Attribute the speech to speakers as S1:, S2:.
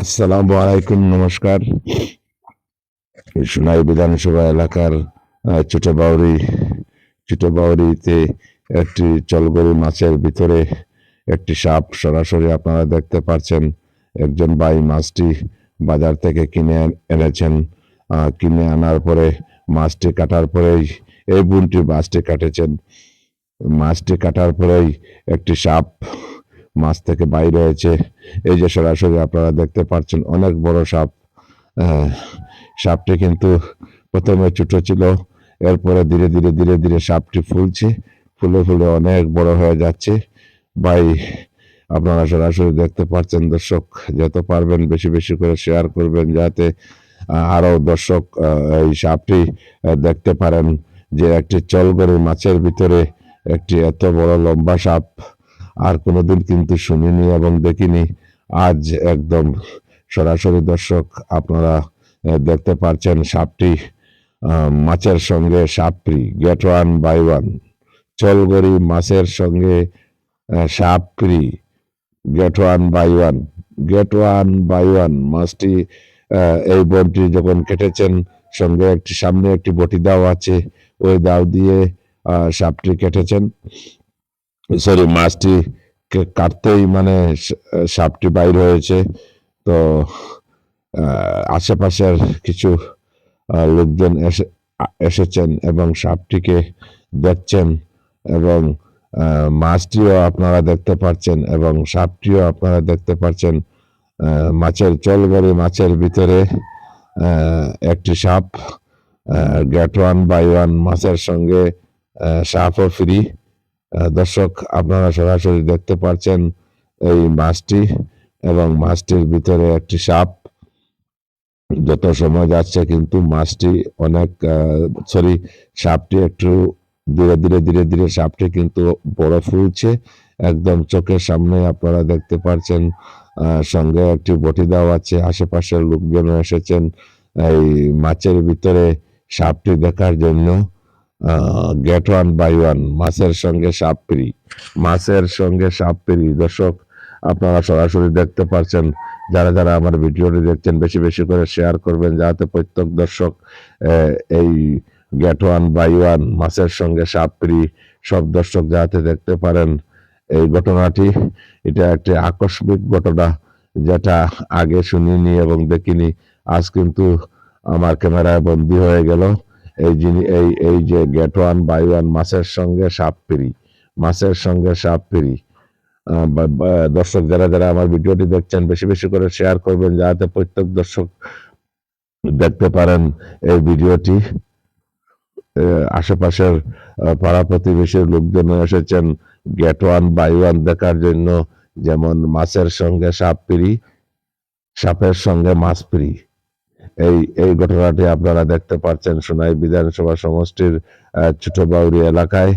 S1: আসসালামু আলাইকুম নমস্কার। সোনাই বিধানসভা এলাকার আহ, ছোটবাউরি ছোটবাউরিতে একটি চলগরু মাছের ভিতরে একটি সাপ সরাসরি আপনারা দেখতে পাচ্ছেন একজন ভাই মাছটি বাজার থেকে কিনে এনেছেন। কিনে আনার পরে মাছটি কাটার পরেই এই বোনটি মাছটি কাটেছেন। মাছটি কাটার পরেই একটি সাপ মাছ থেকে বাইরে হয়েছে। এই যে সরাসরি আপনারা দেখতে পাচ্ছেন অনেক বড় সাপ। সাপটি কিন্তু প্রথমে ছোট ছিল এরপরে ধীরে ধীরে ধীরে ধীরে সাপটি ফুলছে ফুলে ফুলে অনেক বড় হয়ে যাচ্ছে। ভাই আপনারা সরাসরি দেখতে পাচ্ছেন দর্শক যত পারবেন বেশি বেশি করে শেয়ার করবেন যাতে আহ, আরও দর্শক এই সাপটি দেখতে পারেন যে একটি চলগড়ি মাছের ভিতরে একটি এত বড় লম্বা সাপ আর কোনোদিন কিন্তু শুনিনি এবং দেখিনি। আজ একদম সরাসরি দর্শক, আপনারা দেখতে পাচ্ছেন সাপটি মাছের সঙ্গে সাপড়ি গেট ওয়ান বাই ওয়ান। চলগড়ি মাছের সঙ্গে সাপড়ি get one by one. Get one by one মাছটি এই বনটি যখন কেটেছেন, সঙ্গে একটি, সামনে একটি বটি দাও আছে, ওই দাও দিয়ে সাপটি কেটেছেন। সরি, মাছটি কাটতেই মানে সাপটি বাইর হয়েছে। তো আশেপাশের কিছু লোকজন এসে এসেছেন এবং সাপটিকে দেখছেন এবং মাছটিও আপনারা দেখতে পাচ্ছেন এবং সাপটিও আপনারা দেখতে পাচ্ছেন মাছের চলগড়ি মাছের ভিতরে একটি সাপ গেট ওয়ান বাই ওয়ান মাছের সঙ্গে সাপও ফ্রি। দর্শক আপনারা সরাসরি দেখতে পাচ্ছেন এই মাছটি এবং মাছটির ভিতরে একটি সাপ। যত সময় যাচ্ছে কিন্তু মাছটি অনেক সরি সাপটি একটু ধীরে ধীরে ধীরে ধীরে সাপটি কিন্তু বড় ফুলছে। একদম চোখের সামনে আপনারা দেখতে পাচ্ছেন আহ, সঙ্গে একটি বটি দেওয়া আছে। আশেপাশের লোকজন এসেছেন এই মাছের ভিতরে সাপটি দেখার জন্য। গেট ওয়ান বাই ওয়ান মাছের সঙ্গে সাপ ফ্রি। মাছের সঙ্গে সাপ ফ্রি। দর্শক, আপনারা সরাসরি দেখতে পাচ্ছেন, যারা যারা আমার ভিডিওটি দেখছেন, বেশি বেশি করে শেয়ার করবেন, যাতে প্রত্যেক দর্শক এই গেট ওয়ান বাই ওয়ান মাছের সঙ্গে সাপ ফ্রি, সব দর্শক যাতে দেখতে পারেন এই ঘটনাটি। এটা একটি আকস্মিক ঘটনা, যেটা আগে শুনিনি এবং দেখিনি। আজ কিন্তু আমার ক্যামেরায় বন্দী হয়ে গেল। এই জিনি, এই এই যে গেট ওয়ান বাই ওয়ান মাছের সঙ্গে সাপ ফ্রি, মাছের সঙ্গে সাপ ফ্রি। দর্শক যারা যারা আমার ভিডিওটি দেখছেন, বেশি বেশি করে শেয়ার করবেন, যাতে প্রত্যেক দর্শক দেখতে পারেন এই ভিডিওটি। আশেপাশের পাড়া প্রতিবেশীর লোকজন এসেছেন গেট ওয়ান বাই ওয়ান দেখার জন্য, যেমন মাছের সঙ্গে সাপ ফ্রি, সাপের সঙ্গে মাছ ফ্রি। এই এই ঘটনাটি আপনারা দেখতে পাচ্ছেন সোনাই বিধানসভা সমষ্টির ছোট বাউরি এলাকায়।